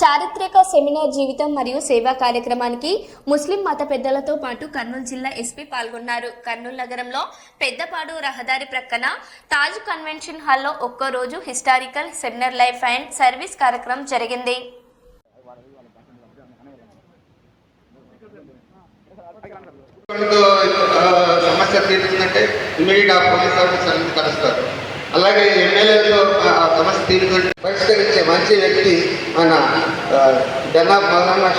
చారిత్రక సెమినార్ జీవితం మరియు సేవా కార్యక్రమానికి ముస్లిం మత పెద్దలతో పాటు కర్నూలు జిల్లా ఎస్పీ పాల్గొన్నారు. కర్నూలు నగరంలో పెద్దపాడు రహదారి ప్రక్కన తాజ్ కన్వెన్షన్ హాల్లో ఒక్కరోజు historical seminar life and service కార్యక్రమం జరిగింది. సమస్య తీరుతుందంటే ఇమీడియట్ ఆ పోలీస్ ఆఫీసర్ని కలుస్తారు. అలాగే ఎమ్మెల్యేలతో ఆ సమస్య తీరుతుంటే పరిష్కరించే మంచి వ్యక్తి మన జనాబ్ మౌలానా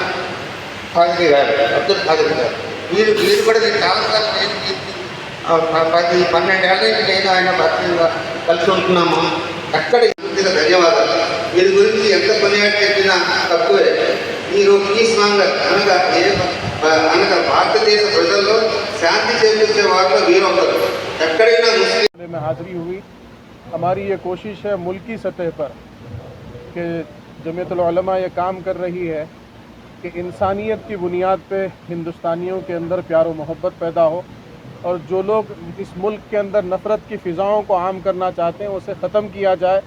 ఖాదరి గారు అబ్దుల్ ఖాదరి గారు. వీరు వీరు కూడా నేను చాలాసార్లు నేను పది పన్నెండేళ్ళ నుంచి నేను ఆయన భర్తగా కలిసి ఉంటున్నాము. అక్కడ ధన్యవాదాలు. వీరి గురించి ఎంత కొనియాడు చెప్పినా తక్కువే. మీరు ఈ మాంగర్ అనగా ఏ అనగా భారతదేశ ప్రజల్లో శాంతి చేకూర్చే వారిలో వీరు ఎక్కడైనా ముస్లిం ہماری یہ کوشش ہے ملکی سطح پر کہ جمعیت العلماء یہ کام کر رہی ہے کہ انسانیت کی بنیاد پہ ہندوستانیوں کے اندر پیار و محبت پیدا ہو اور جو لوگ اس ملک کے اندر نفرت کی فضاؤں کو عام کرنا چاہتے ہیں، اسے ختم کیا جائے،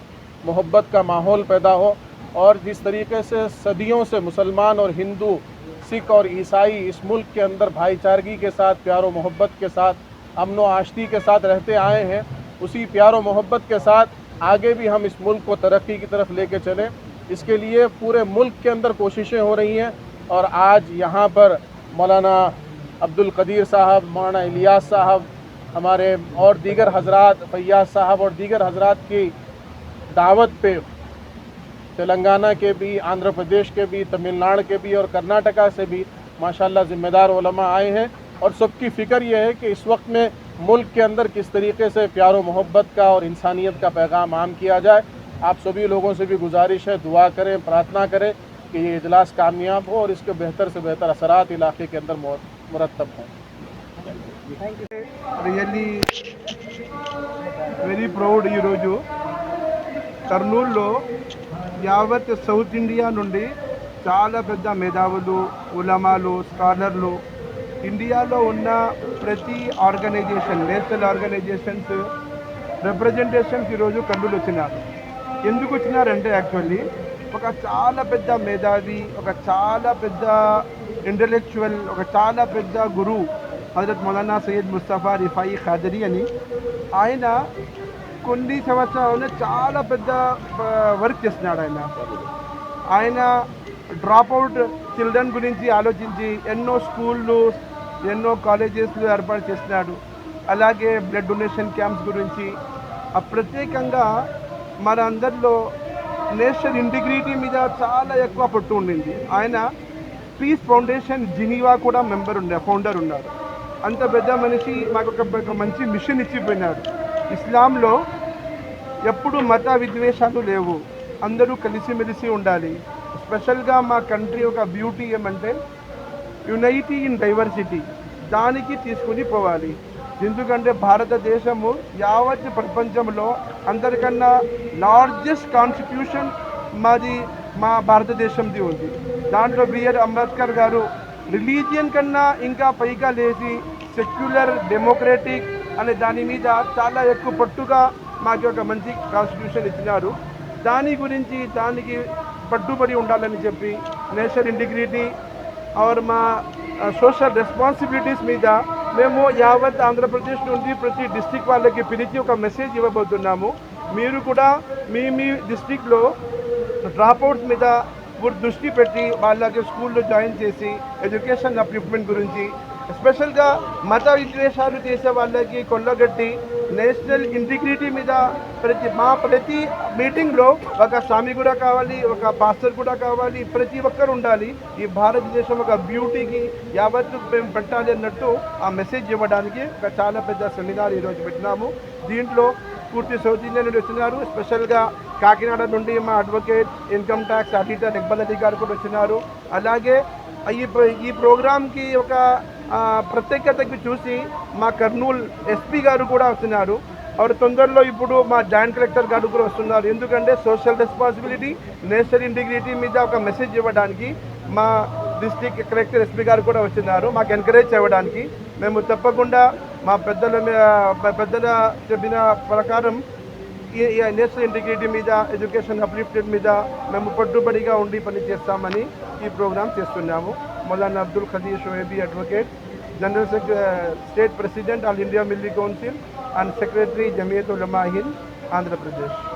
محبت کا ماحول پیدا ہو اور جس طریقے سے صدیوں سے مسلمان اور ہندو، سکھ اور عیسائی اس ملک کے اندر بھائی چارگی کے ساتھ، پیار و محبت کے ساتھ، امن و آشتی کے ساتھ رہتے آئے ہیں۔ اسی پیار و محبت کے ساتھ آگے بھی ہم اس ملک کو ترقی کی طرف لے کے چلیں۔ اس کے لیے پورے ملک کے اندر کوششیں ہو رہی ہیں اور آج یہاں پر مولانا عبد القدیر صاحب، مولانا الیاس صاحب، ہمارے اور دیگر حضرات، فیاض صاحب اور دیگر حضرات کی دعوت پہ تلنگانہ کے بھی، آندھرا پردیش کے بھی، تمل ناڈو کے بھی اور کرناٹکا سے بھی ماشاءاللہ ذمہ دار علماء آئے ہیں۔ اور سب کی فکر یہ ہے کہ اس وقت میں ملک کے اندر کس طریقے سے پیار و محبت کا اور انسانیت کا پیغام عام کیا جائے، آپ سبھی لوگوں سے بھی گزارش ہے، دعا کریں، پرارتھنا کریں کہ یہ اجلاس کامیاب ہو اور اس کے بہتر سے بہتر اثرات علاقے کے اندر مرتب ہوں۔ రియల్లీ వెరీ ప్రౌడ్ ఈరోజు انڈیا యావత్ چالا پیدا میداولو علماء لو سکالر لو انڈیا لو انہا ప్రతి ఆర్గనైజేషన్ నేషనల్ ఆర్గనైజేషన్స్ రిప్రజెంటేషన్స్ ఈరోజు కర్నూలు వచ్చినారు. ఎందుకు వచ్చినారంటే యాక్చువల్లీ ఒక చాలా పెద్ద మేధావి ఒక చాలా పెద్ద ఇంటలెక్చువల్ ఒక చాలా పెద్ద గురువు హజరత్ మౌలానా సయ్యద్ ముస్తఫా రిఫాయి ఖాదరి అని ఆయన కొన్ని సంవత్సరాలు చాలా పెద్ద వర్క్ చేస్తున్నాడు ఆయన. ఆయన డ్రాప్ అవుట్ చిల్డ్రన్ గురించి ఆలోచించి ఎన్నో స్కూళ్ళు ఎన్నో కాలేజెస్లు ఏర్పాటు చేస్తున్నాడు అలాగే బ్లడ్ డొనేషన్ క్యాంప్స్ గురించి. ప్రత్యేకంగా మన అందరిలో నేషనల్ ఇంటిగ్రిటీ మీద చాలా ఎక్కువ పట్టు ఉండింది. ఆయన పీస్ ఫౌండేషన్ జినీవా కూడా మెంబర్ ఉన్నారు ఫౌండర్ ఉన్నారు. అంత పెద్ద మనిషి మాకు ఒక మంచి మిషన్ ఇచ్చిపోయినాడు. ఇస్లాంలో ఎప్పుడు మత విద్వేషాలు లేవు. అందరూ కలిసిమెలిసి ఉండాలి. స్పెషల్గా మా కంట్రీ ఒక బ్యూటీ ఏమంటే యునైటీ ఇన్ డైవర్సిటీ. దానికి తీసుకుని పోవాలి. ఎందుకంటే భారతదేశము యావత్ ప్రపంచంలో అందరికన్నా లార్జెస్ట్ కాన్స్టిట్యూషన్ మాది మా భారతదేశంది ఉంది. దాంట్లో బిఆర్ అంబేద్కర్ గారు రిలీజియన్ కన్నా ఇంకా పైగా లేచి సెక్యులర్ డెమోక్రటిక్ అనే దాని మీద చాలా ఎక్కువ పట్టుగా మాకు ఒక మంచి కాన్స్టిట్యూషన్ ఇచ్చినారు. దాని గురించి దానికి పట్టుబడి ఉండాలని చెప్పి నేషనల్ ఇంటిగ్రిటీ ఆర్ మా సోషల్ రెస్పాన్సిబిలిటీస్ మీద మేము యావత్ ఆంధ్రప్రదేశ్ నుండి ప్రతి డిస్టిక్ వాళ్ళకి పిలిచి ఒక మెసేజ్ ఇవ్వబోతున్నాము మీరు కూడా మీ మీ డిస్టిక్లో డ్రాప్అవుట్స్ మీద దృష్టి పెట్టి వాళ్ళకి స్కూల్లో జాయిన్ చేసి ఎడ్యుకేషన్ అప్లిప్మెంట్ గురించి ఎస్పెషల్గా మత విద్వేషాలు చేసే వాళ్ళకి కొల్లగట్టి నేషనల్ ఇంటిగ్రిటీ మీద ప్రతి మా ప్రతి మీటింగ్లో ఒక స్వామి కూడా కావాలి ఒక పాస్టర్ కూడా కావాలి ప్రతి ఒక్కరు ఉండాలి. ఈ భారతదేశం ఒక బ్యూటీకి యావత్తు మేము పెట్టాలి అన్నట్టు ఆ మెసేజ్ ఇవ్వడానికి ఒక చాలా పెద్ద సెమినార్ ఈరోజు పెట్టినాము. దీంట్లో పూర్తి సౌత్ ఇండియా నుండి వచ్చినారు స్పెషల్గా కాకినాడ నుండి మా advocate income tax auditor Iqbal Ali గారు కూడా వచ్చినారు. అలాగే ఈ ఈ ప్రోగ్రామ్కి ఒక ప్రత్యేకతకి చూసి మా కర్నూలు ఎస్పీ గారు కూడా వస్తున్నారు. ఆవిడ తొందరలో ఇప్పుడు మా జాయింట్ కలెక్టర్ గారు కూడా వస్తున్నారు. ఎందుకంటే సోషల్ రెస్పాన్సిబిలిటీ నేషనల్ ఇంటిగ్రిటీ మీద ఒక మెసేజ్ ఇవ్వడానికి మా డిస్టిక్ కలెక్టర్ ఎస్పీ గారు కూడా వచ్చినారు. మాకు ఎంకరేజ్ చేయడానికి మేము తప్పకుండా మా పెద్దల పెద్దల చెప్పిన ప్రకారం ఈ నేషనల్ ఇంటిగ్రిటీ మీద ఎడ్యుకేషన్ అప్లిఫ్టెడ్ మీద మేము పట్టుబడిగా ఉండి పని చేస్తామని ఈ ప్రోగ్రాం చేస్తున్నాము. مولانا عبد القدیر شعیبی ایڈوکیٹ جنرل اسٹیٹ پریسیڈنٹ آل انڈیا ملی کونسل اینڈ سیکریٹری جمعیت علماء ہند آندھرا پردیش